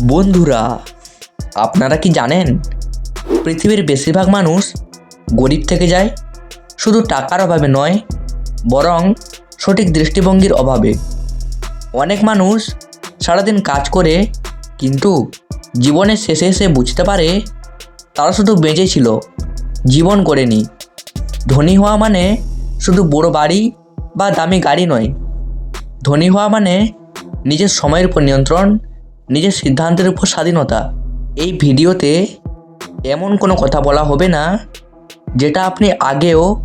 বন্ধুরা, আপনারা কি জানেন? পৃথিবীর বেশিরভাগ মানুষ গরিব থেকে যায়, শুধু টাকার অভাবে নয়, বরং সঠিক দৃষ্টিভঙ্গির অভাবে। অনেক মানুষ সারাদিন কাজ করে, কিন্তু জীবনের শেষে এসে বুঝতে পারে, তারা শুধু বেঁচে ছিল, জীবন করেনি। ধনী হওয়া মানে শুধু বড় বাড়ি বা দামি গাড়ি নয়। ধনী হওয়া মানে নিজের সময়ের উপর নিয়ন্ত্রণ নিজের সিদ্ধান্তের উপর স্বাধীনতা। এই ভিডিওতে এমন কোনো কথা বলা হবে না, যেটা আপনি আগেও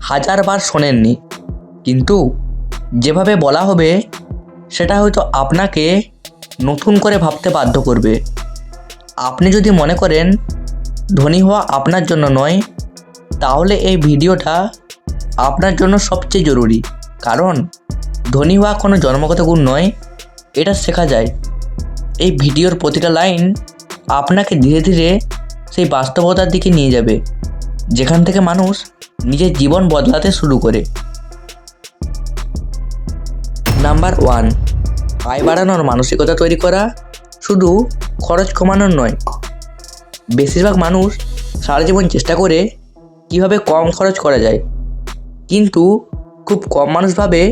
হাজারবার শোনেননি। কিন্তু যেভাবে বলা হবে, সেটা হয়তো আপনাকে নতুন করে ভাবতে বাধ্য করবে। আপনি যদি মনে করেন, ধনী হওয়া আপনার জন্য নয়, তাহলে এই ভিডিওটা আপনার জন্য সবচেয়ে জরুরি। কারণ, ধনী হওয়া কোনো জন্মগত গুণ নয়, এটা শেখা যায়। এই ভিডিওর প্রতিটা লাইন আপনাকে ধীরে ধীরে সেই বাস্তবতার দিকে নিয়ে যাবে, যেখান থেকে মানুষ নিজের জীবন বদলাতে শুরু করে। নাম্বার ওয়ান আয় বাড়ানোর মানসিকতা তৈরি করা শুধু খরচ কমানোর নয়। বেশিরভাগ মানুষ সারা জীবন চেষ্টা করে কীভাবে কম খরচ করা যায়, কিন্তু খুব কম মানুষ ভাবে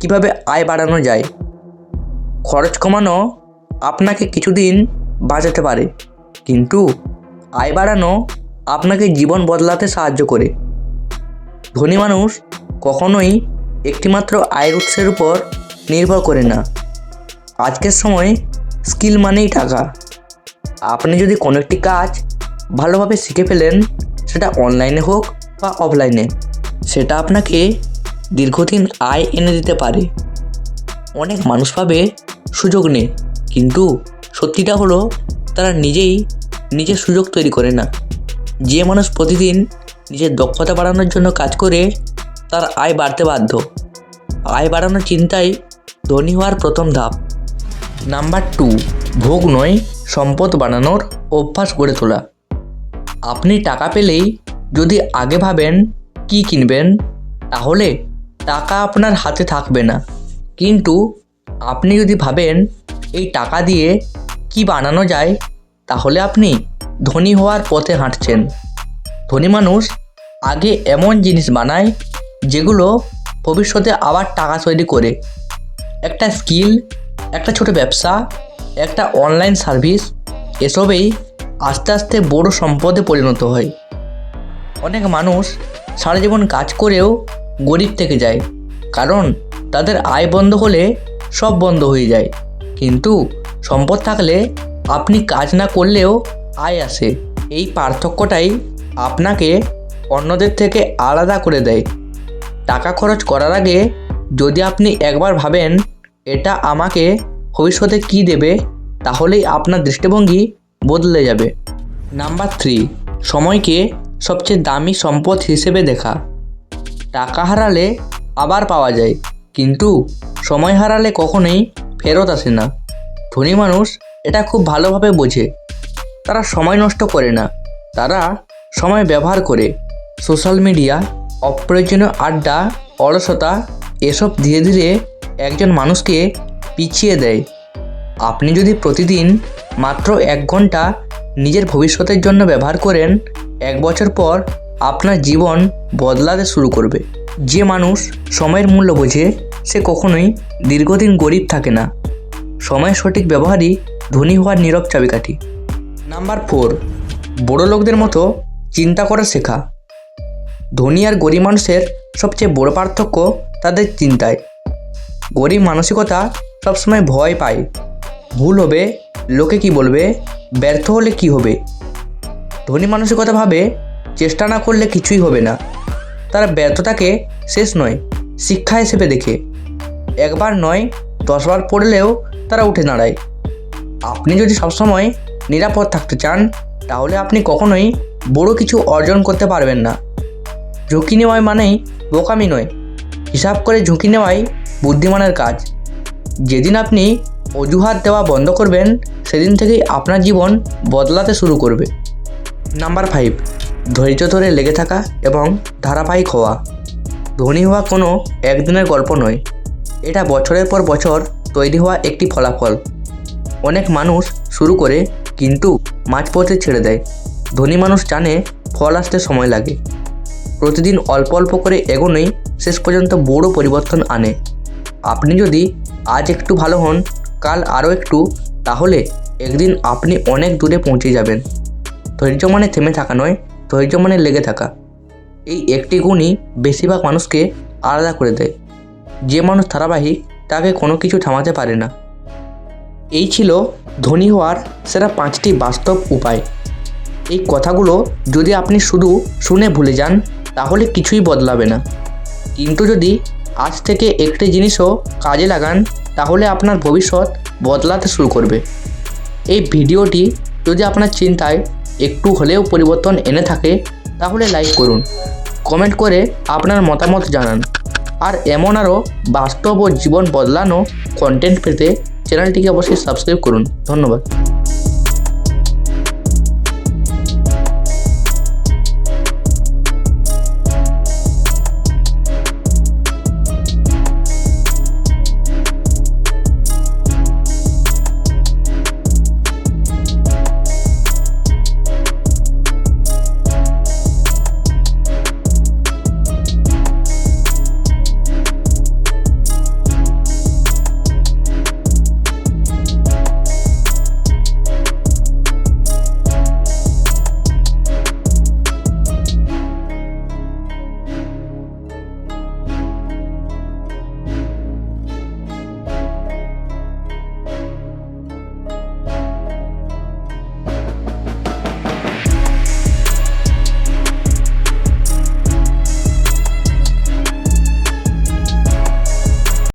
কীভাবে আয় বাড়ানো যায়। খরচ কমানো আপনাকে কিছুদিন বাঁচাতে পারে। কিন্তু আয় বাড়ানো আপনাকে জীবন বদলাতে সাহায্য করে। ধনী মানুষ কখনোই একটিমাত্র আয়ের উৎসের উপর নির্ভর করে না। আজকের সময় স্কিল মানেই টাকা। আপনি যদি কোনো একটি কাজ ভালোভাবে শিখে ফেলেন, সেটা অনলাইনে হোক বা অফলাইনে, সেটা আপনাকে দীর্ঘদিন আয় এনে দিতে পারে। অনেক মানুষ ভাবে সুযোগ নেই। কিন্তু সত্যিটা হলো, তারা নিজেই নিজের সুযোগ তৈরি করে না। যে মানুষ প্রতিদিন নিজের দক্ষতা বাড়ানোর জন্য কাজ করে, তার আয় বাড়তে বাধ্য। আয় বাড়ানোর চিন্তাই ধনী হওয়ার প্রথম ধাপ। নাম্বার টু, ভোগ নয়, সম্পদ বানানোর অভ্যাস গড়ে তোলা। আপনি টাকা পেলেই যদি আগে ভাবেন কি কিনবেন, তাহলে টাকা আপনার হাতে থাকবে না। কিন্তু আপনি যদি ভাবেন এই টাকা দিয়ে কি বানানো যায়? তাহলে আপনি ধনী হওয়ার পথে হাঁটছেন। ধনী মানুষ আগে এমন জিনিস বানায় যেগুলো ভবিষ্যতে আবার টাকা তৈরি করে। একটা স্কিল, একটা ছোট ব্যবসা, একটা অনলাইন সার্ভিস, এসবেই আস্তে আস্তে বড় সম্পদে পরিণত হয়। অনেক মানুষ সারা জীবন কাজ করেও গরিব থেকে যায়, কারণ তাদের আয় বন্ধ হলে সব বন্ধ হয়ে যায়। কিন্তু সম্পদ থাকলে আপনি কাজ না করলেও আয় আসে। এই পার্থক্যটাই আপনাকে অন্যদের থেকে আলাদা করে দেয়। টাকা খরচ করার আগে যদি আপনি একবার ভাবেন, এটা আমাকে ভবিষ্যতে কী দেবে? তাহলেই আপনার দৃষ্টিভঙ্গি বদলে যাবে। নাম্বার থ্রি, সময়কে সবচেয়ে দামি সম্পদ হিসেবে দেখা। টাকা হারালে আবার পাওয়া যায়, কিন্তু সময় হারালে কখনোই ফেরত আসে না। ধনী মানুষ এটা খুব ভালোভাবে বোঝে। তারা সময় নষ্ট করে না। তারা সময় ব্যবহার করে। সোশ্যাল মিডিয়া, অপ্রয়োজনীয় আড্ডা, অলসতা এসব ধীরে ধীরে একজন মানুষকে পিছিয়ে দেয়। আপনি যদি প্রতিদিন মাত্র এক ঘণ্টা নিজের ভবিষ্যতের জন্য ব্যবহার করেন, এক বছর পর আপনার জীবন বদলাতে শুরু করবে। যে মানুষ সময়ের মূল্য বোঝে সে কখনোই দীর্ঘদিন গরিব থাকে না। সময়ের সঠিক ব্যবহারই ধনী হওয়ার নীরব চাবিকাঠি। নাম্বার ফোর, বড় লোকদের মতো চিন্তা করা শেখা। ধনী আর গরিব মানুষের সবচেয়ে বড় পার্থক্য তাদের চিন্তায়। গরিব মানসিকতা সবসময় ভয় পায়। ভুল হবে, লোকে কি বলবে, ব্যর্থ হলে কি হবে? ধনী মানসিকতা ভাবে চেষ্টা না করলে কিছুই হবে না। তারা ব্যর্থতাকে শেষ নয়, শিক্ষা হিসেবে দেখে। একবার নয়, দশবার পড়লেও তারা উঠে দাঁড়ায়। আপনি যদি সবসময় নিরাপদ থাকতে চান, তাহলে আপনি কখনোই বড় কিছু অর্জন করতে পারবেন না। ঝুঁকি নেওয়াই মানেই বোকামি নয়। হিসাব করে ঝুঁকি নেওয়াই বুদ্ধিমানের কাজ। যেদিন আপনি অজুহাত দেওয়া বন্ধ করবেন, সেদিন থেকেই আপনার জীবন বদলাতে শুরু করবে। নাম্বার ফাইভ, ধৈর্য ধরে লেগে থাকা এবং ধারাবাহিক হওয়া। ধনী হওয়া কোনো একদিনের গল্প নয়। এটা বছরের পর বছর তৈরি হওয়া একটি ফলাফল। অনেক মানুষ শুরু করে কিন্তু মাঝপথে ছেড়ে দেয়। ধনী মানুষ জানে ফল আসতে সময় লাগে। প্রতিদিন অল্প অল্প করে এগোনোই শেষ পর্যন্ত বড় পরিবর্তন আনে। আপনি যদি আজ একটু ভালো হন, কাল আরও একটু, তাহলে একদিন আপনি অনেক দূরে পৌঁছে যাবেন। ধৈর্য মানে থেমে থাকা নয়, ধৈর্য মানে লেগে থাকা। এই একটি গুণই বেশিরভাগ মানুষকে আলাদা করে দেয়। যে মানুষ ধারাবাহিক, তাকে কোনো কিছু থামাতে পারে না। এই ছিল ধনী হওয়ার সেরা পাঁচটি বাস্তব উপায়। এই কথাগুলো যদি আপনি শুধু শুনে ভুলে যান, তাহলে কিছুই বদলাবে না। কিন্তু যদি আজ থেকে একটি জিনিসও কাজে লাগান, তাহলে আপনার ভবিষ্যৎ বদলাতে শুরু করবে। এই ভিডিওটি যদি আপনার চিন্তায় একটু হলেও পরিবর্তন এনে থাকে, তাহলে লাইক করুন। কমেন্ট করে আপনার মতামত জানান। আর এমন আরও বাস্তব ও জীবন বদলানো কন্টেন্ট পেতে চ্যানেলটিকে অবশ্যই সাবস্ক্রাইব করুন। ধন্যবাদ।